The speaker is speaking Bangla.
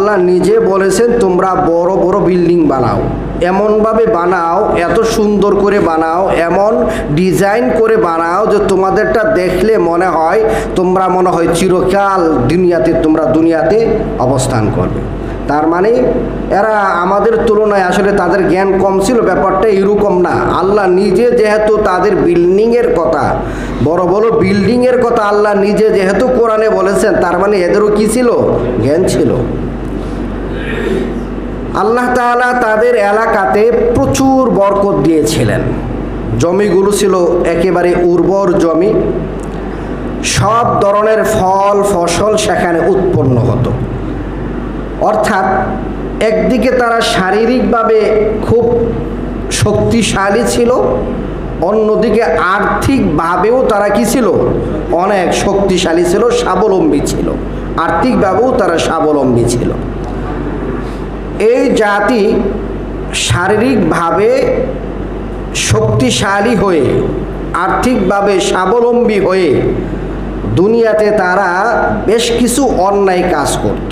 আল্লাহ নিজে বলেছেন, তোমরা বড় বড় বিল্ডিং বানাও। এমনভাবে বানাও, এত সুন্দর করে বানাও, এমন ডিজাইন করে বানাও যে তোমাদেরটা দেখলে মনে হয় তোমরা মনে হয় চিরকাল দুনিয়াতে, তোমরা দুনিয়াতে অবস্থান করবে। তার মানে এরা আমাদের তুলনায় আসলে তাদের জ্ঞান কম ছিল, ব্যাপারটা এরকম না। আল্লাহ নিজে যেহেতু তাদের বিল্ডিংয়ের কথা, বড় বড় বিল্ডিংয়ের কথা আল্লাহ নিজে যেহেতু কোরআনে বলেছেন, তার মানে এদেরও কি ছিল? জ্ঞান ছিল। আল্লাহ তাআলা তাদের এলাকাতে প্রচুর বরকত দিয়েছিলেন। জমিগুলো ছিল একেবারে উর্বর জমি। সব ধরনের ফল, ফসল সেখানে উৎপন্ন হতো। অর্থাৎ একদিকে তারা শারীরিকভাবে খুব শক্তিশালী ছিল, অন্যদিকে আর্থিকভাবেও তারা কি ছিল? অনেক শক্তিশালী ছিল, স্বাবলম্বী ছিল। আর্থিকভাবেও তারা স্বাবলম্বী ছিল। এই জাতি শারীরিকভাবে শক্তিশালী হয়ে, আর্থিকভাবে স্বাবলম্বী হয়ে দুনিয়াতে তারা বেশ কিছু অন্যায় কাজ করত।